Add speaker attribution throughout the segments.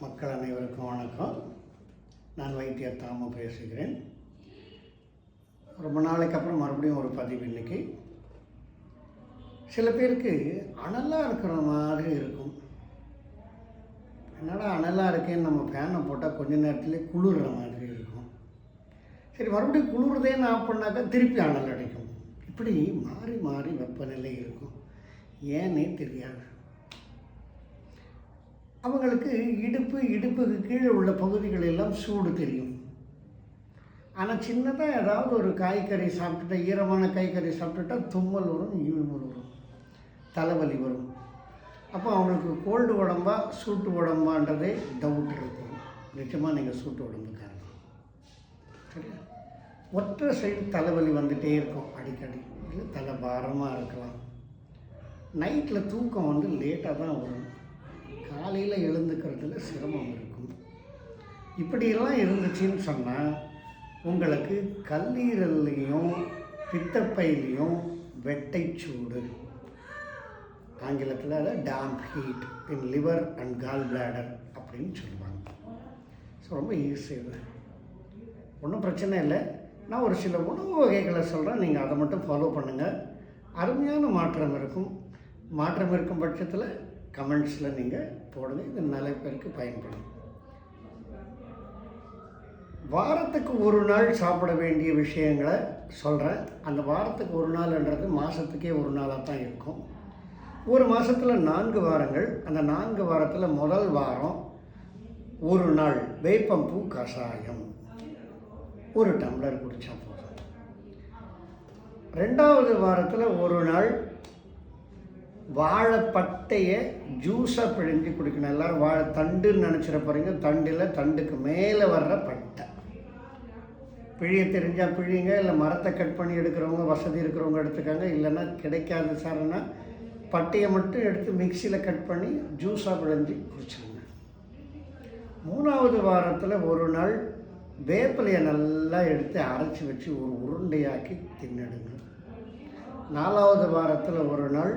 Speaker 1: மக்கள் அனைவருக்கும் வணக்கம். நான் வைத்தியர் தாம பேசுகிறேன். ரொம்ப நாளைக்கு அப்புறம் மறுபடியும் ஒரு பதிவு இன்னைக்கு. சில பேருக்கு அனலாக இருக்கிற மாதிரி இருக்கும். என்னடா அனலாக இருக்கேன்னு நம்ம ஃபேனை போட்டால் கொஞ்ச நேரத்துலேயே குளிர்ற மாதிரி இருக்கும். சரி மறுபடியும் குளிர்றதேன்னு ஆஃப் பண்ணாக்கா திருப்பி அனல் அடிக்கும். இப்படி மாறி மாறி வெப்பநிலை இருக்கும். ஏன்னே தெரியாது. அவங்களுக்கு இடுப்பு இடுப்புக்கு கீழே உள்ள பகுதிகள் எல்லாம் சூடு தெரியும். ஆனால் சின்னதாக ஏதாவது ஒரு காய்கறி சாப்பிட்டுட்டா ஈரமான காய்கறி சாப்பிட்டுட்டா தும்மல் வரும் ஈமல் வரும் தலைவலி வரும். அப்போ அவங்களுக்கு கோல்டு உடம்பா சூட்டு உடம்பான்றதே டவுட் இருக்கும். நிச்சயமாக நீங்கள் சூட்டு உடம்புக்காரங்க சரியா? ஒற்றை சைடு தலைவலி வந்துகிட்டே இருக்கும் அடிக்கடி. இல்லை தலை பாரமாக இருக்கலாம் நைட்டில் தூக்கம் வந்து லேட்டாக தான் வரும். காலையில் எழுந்துக்கிறதுல சிரமம் இருக்கும். இப்படியெல்லாம் இருந்துச்சுன்னு சொன்னால் உங்களுக்கு கல்லீரல்லையும் பித்தப்பையிலையும் வெட்டைச்சூடு. ஆங்கிலத்தில் அதை damp heat in liver and gallbladder அப்படின்னு சொல்லுவாங்க. ஸோ ரொம்ப ஈஸி இது. ஒன்றும் பிரச்சனை இல்லை. நான் ஒரு சில உணவு வகைகளை சொல்கிறேன் நீங்கள் அதை மட்டும் ஃபாலோ பண்ணுங்கள் அருமையான மாற்றம் இருக்கும். மாற்றம் இருக்கும் பட்சத்தில் கமெண்ட்ஸில் நீங்கள் போடுங்க. இது நிறைய பேருக்கு பயன்படும். வாரத்துக்கு ஒரு நாள் சாப்பிட வேண்டிய விஷயங்களை சொல்கிறேன் அந்த வாரத்துக்கு ஒரு நாள்ன்றது மாதத்துக்கே ஒரு நாளாக தான் இருக்கும். ஒரு மாதத்தில் நான்கு வாரங்கள். அந்த நான்கு வாரத்தில் முதல் வாரம் ஒரு நாள். வேப்பம்பூ கஷாயம். ஒரு டம்ளர் குடித்தா போதும். ரெண்டாவது வாரத்தில் ஒரு நாள் வாழைப்பட்டையை ஜூஸாக பிழிஞ்சு குடிக்கணும். எல்லோரும் வாழை தண்டுன்னு நினச்சிட போகிறீங்க தண்டில் தண்டுக்கு மேலே வர்ற பட்டை. பிழிய தெரிஞ்சால் பிழிங்க இல்லை மரத்தை கட் பண்ணி எடுக்கிறவங்க வசதி இருக்கிறவங்க எடுத்துக்காங்க. இல்லைன்னா கிடைக்காது சார்னா பட்டையை மட்டும் எடுத்து மிக்சியில் கட் பண்ணி ஜூஸாக பிழிஞ்சு குடிச்சிடுங்க மூணாவது வாரத்தில் ஒரு நாள் வேப்பிலையை நல்லா எடுத்து அரைச்சி வச்சு ஒரு உருண்டையாக்கி தின்னுடுங்க. நாலாவது வாரத்தில் ஒரு நாள்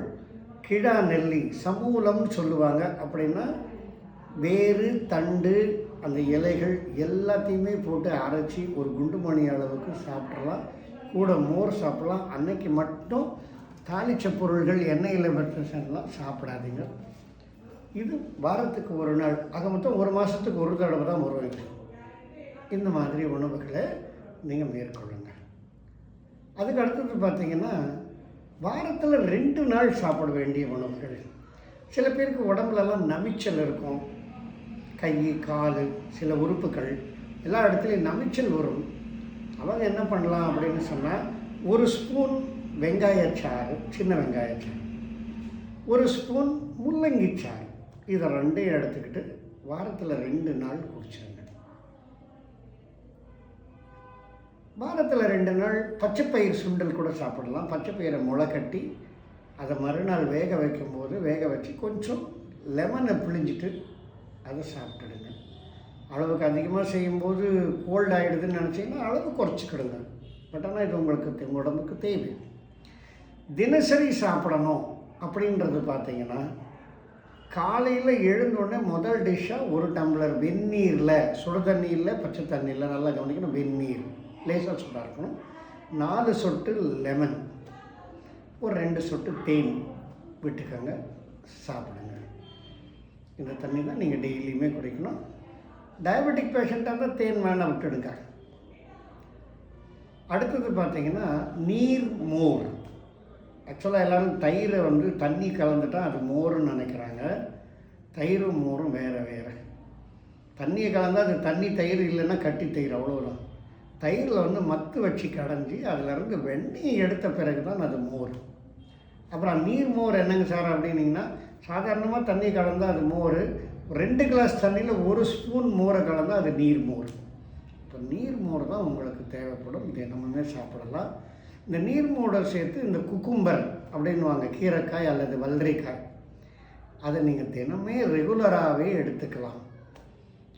Speaker 1: கிடா நெல்லி சமூலம்னு சொல்லுவாங்க. அப்படின்னா வேறு தண்டு அந்த இலைகள் எல்லாத்தையுமே போட்டு அரைச்சி ஒரு குண்டு மணி அளவுக்கு சாப்பிட்றலாம் கூட மோர் சாப்பிட்லாம். அன்னைக்கு மட்டும் தாளிச்ச பொருள்கள் எண்ணெயில் வெட்டலாம் சாப்பிடாதீங்க. இது வாரத்துக்கு ஒரு நாள். அது மொத்தம் ஒரு மாதத்துக்கு ஒரு தடவை தான் வருவாங்க இந்த மாதிரி உணவுகளை நீங்கள் மேற்கொள்ளுங்க. அதுக்கு அடுத்தது பார்த்தீங்கன்னா வாரத்தில் ரெண்டு நாள் சாப்பிட வேண்டிய உணவுகள். சில பேருக்கு உடம்புலலாம் நமிச்சல் இருக்கும். கை கால் சில உறுப்புகள். எல்லா இடத்துலையும் நமிச்சல் வரும். அவங்க என்ன பண்ணலாம் அப்படின்னு சொன்னால் ஒரு ஸ்பூன் வெங்காயச்சாறு சின்ன வெங்காயச்சாறு ஒரு ஸ்பூன் முள்ளங்கி சாறு. இதை ரெண்டையும் எடுத்துக்கிட்டு வாரத்தில் ரெண்டு நாள் குடிச்சிருங்க. வாரத்தில் ரெண்டு நாள் பச்சைப்பயிர் சுண்டல் கூட சாப்பிடலாம். பச்சைப்பயிரை முளை கட்டி அதை மறுநாள் வேக வைக்கும்போது வேக வச்சு கொஞ்சம் லெமனை பிழிஞ்சிட்டு அதை சாப்பிட்டுடுங்க. அளவுக்கு அதிகமாக செய்யும்போது கோல்ட் ஆகிடுதுன்னு நினச்சிங்கன்னா அளவு குறைச்சிக்கிடுங்க. பட் ஆனால் இது உங்களுக்கு உடம்புக்கு தேவை. தினசரி சாப்பிடணும் அப்படின்றது பார்த்தீங்கன்னா காலையில் எழுந்தோடனே முதல் டிஷ்ஷாக ஒரு டம்ளர் வெந்நீரில் சுடு தண்ணியில் பச்சை தண்ணியில் நல்லா கவனிக்கணும் வெந்நீர். லேசாக சூடாக இருக்கணும். நாலு சொட்டு லெமன். ஒரு ரெண்டு சொட்டு தேன் விட்டுக்கோங்க. சாப்பிடுங்க. இந்த தண்ணி தான் நீங்கள் டெய்லியுமே குடிக்கணும். டயபெட்டிக் பேஷண்ட்டாக இருந்தால் தேன் வேணாம் விட்டுடுங்க. அடுத்தது பார்த்தீங்கன்னா நீர் மோர். ஆக்சுவலாக எல்லோரும் தயிரை வந்து தண்ணி கலந்துட்டால் அது மோர்னு நினைக்கிறாங்க. தயிரும் மோரும் வேறு வேறு. தண்ணியை கலந்தால் அது தண்ணி தயிர் இல்லைன்னா கட்டி தயிர் அவ்வளோதான் தயிரில் வந்து மத்து வச்சு கடைஞ்சி அதிலிருந்து வெண்ணெய் எடுத்த பிறகு தான் அது மோர். அப்புறம் நீர் மோர் என்னங்க சார் அப்படின்னீங்கன்னா சாதாரணமாக தண்ணி கலந்தால் அது மோர் ரெண்டு கிளாஸ் தண்ணியில் ஒரு ஸ்பூன் மோரை கலந்தால் அது நீர் மோர். இப்போ நீர் மோர் தான் உங்களுக்கு தேவைப்படும். தினமுமே சாப்பிடலாம். இந்த நீர் மோரை சேர்த்து இந்த குக்கும்பர் அப்படின்வாங்க கீரைக்காய் அல்லது வல்ரிக்காய். அதை நீங்கள் தினமே ரெகுலராகவே எடுத்துக்கலாம்.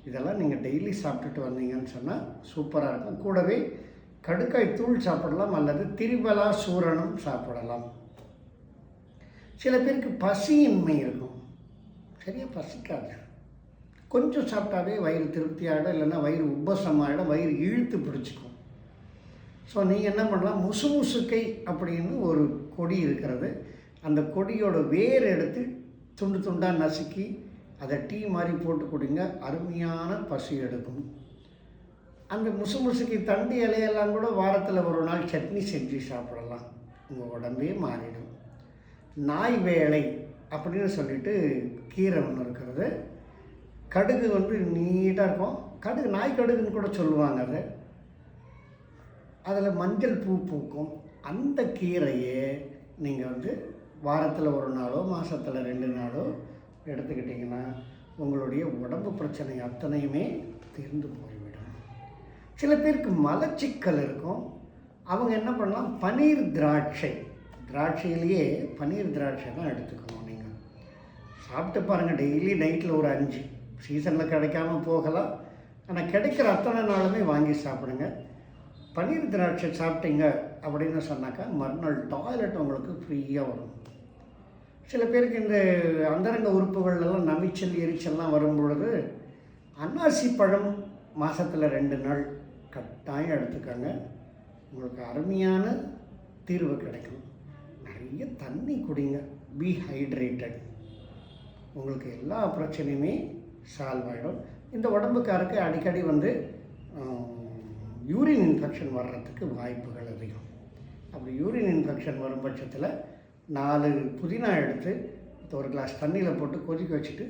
Speaker 1: இதெல்லாம் நீங்கள் டெய்லி சாப்பிட்டுட்டு வந்தீங்கன்னு சொன்னால் சூப்பராக இருக்கும். கூடவே கடுக்காய் தூள் சாப்பிடலாம் அல்லது திரிபலா சூரணம் சாப்பிடலாம். சில பேருக்கு பசியின்மை இருக்கும். சரியாக பசிக்காது. கொஞ்சம் சாப்பிட்டாவே வயிறு திருப்தியாகிடும் இல்லைன்னா வயிறு உபசமாகிடும் வயிறு இழுத்து பிடிச்சிக்கும். ஸோ நீங்கள் என்ன பண்ணலாம்? முசு முசுக்கை அப்படின்னு ஒரு கொடி இருக்கிறது. அந்த கொடியோட வேர் எடுத்து துண்டு துண்டாக நசுக்கி அதை டீ மாதிரி போட்டு கொடுங்க அருமையான பசி எடுக்கும். அந்த முசு முசுக்கி தண்டு இலையெல்லாம் கூட வாரத்தில் ஒரு நாள் சட்னி செஞ்சு சாப்பிடலாம். உங்கள் உடம்பே மாறிடும். நாய் வேலை அப்படின்னு சொல்லிட்டு கீரை ஒன்று இருக்கிறது. கடுகு வந்து நீட்டாக இருக்கும். கடுகு நாய் கடுகுன்னு கூட சொல்லுவாங்க அதை. அதில் மஞ்சள் பூ பூக்கும். அந்த கீரையே நீங்கள் வந்து வாரத்தில் ஒரு நாளோ மாதத்தில் ரெண்டு நாளோ எடுத்துக்கிட்டிங்கன்னா உங்களுடைய உடம்பு பிரச்சனை அத்தனையுமே தீர்ந்து போய்விடும். சில பேருக்கு மலச்சிக்கல் இருக்கும். அவங்க என்ன பண்ணலாம்? பன்னீர் திராட்சை. திராட்சையிலேயே பன்னீர் திராட்சை தான் எடுத்துக்கணும் நீங்கள் சாப்பிட்டு பாருங்கள் டெய்லி நைட்டில் ஒரு அஞ்சு. சீசனில் கிடைக்காம போகலாம். ஆனால் கிடைக்கிற அத்தனை நாளுமே வாங்கி சாப்பிடுங்க. பன்னீர் திராட்சை சாப்பிட்டீங்க அப்படின்னு சொன்னாக்கா மறுநாள் டாய்லெட் உங்களுக்கு ஃப்ரீயாக வரும். சில பேருக்கு இந்த அந்தரங்க உறுப்புகள்லாம் நமிச்சல் எரிச்சல்லாம் வரும் பொழுது அன்னாசி பழம் மாதத்தில் ரெண்டு நாள் கட்டாயம் எடுத்துக்கோங்க. உங்களுக்கு அருமையான தீர்வு கிடைக்கும். நிறைய தண்ணி குடிங்க. பி ஹைட்ரேட்டட் உங்களுக்கு எல்லா பிரச்சனையுமே சால்வ் ஆகிடும் இந்த உடம்புக்காருக்கு அடிக்கடி வந்து யூரின் இன்ஃபெக்ஷன் வர்றதுக்கு வாய்ப்புகள் அதிகம். அப்படி யூரின் இன்ஃபெக்ஷன் வரும் பட்சத்தில் நாலு புதினா எடுத்து ஒரு கிளாஸ் தண்ணியில் போட்டு கொதிக்க வச்சுட்டு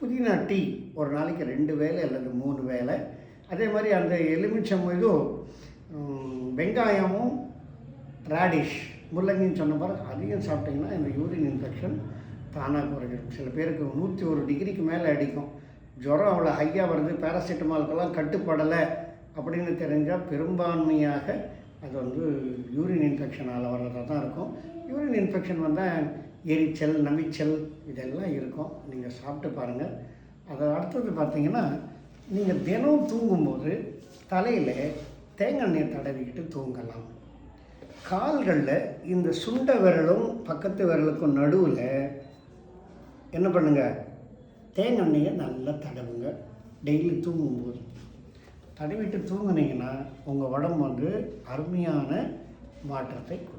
Speaker 1: புதினா டீ ஒரு நாளைக்கு ரெண்டு வேலை அல்லது மூணு வேலை அதே மாதிரி அந்த எலுமிச்சம் இதுவும் வெங்காயமும் ரேடிஷ் முள்ளங்கின்னு சொன்ன பிறகு அதிகம் சாப்பிட்டிங்கன்னா இந்த யூரின் இன்ஃபெக்ஷன் தானாக குறைஞ்சிடும் சில பேருக்கு நூற்றி ஒரு டிகிரிக்கு மேலே அடிக்கும். ஜுரம் அவ்வளோ ஹையாக வருது பேராசிட்டமாலுக்கெல்லாம் கட்டுப்படலை அப்படின்னு தெரிஞ்சால் பெரும்பான்மையாக அது வந்து யூரின் இன்ஃபெக்ஷனால் வர்றதாக தான் இருக்கும். யூரின் இன்ஃபெக்ஷன் வந்தால் எரிச்சல் நமிச்சல் இதெல்லாம் இருக்கும். நீங்கள் சாப்பிட்டு பாருங்கள். அதை அடுத்தது பார்த்தீங்கன்னா நீங்கள் தினம் தூங்கும்போது தலையில் தேங்காய் எண்ணெய் தடவிக்கிட்டு தூங்கலாம். கால்களில் இந்த சுண்ட விரலும் பக்கத்து விரலுக்கும் நடுவில் என்ன பண்ணுங்கள் தேங்காய் எண்ணெயை நல்லா தடவுங்க. டெய்லி தூங்கும்போது. தடவிட்டு தூங்குனீங்கன்னா உங்கள் உடம்பு வந்து அருமையான மாற்றத்தை கொடுக்கும்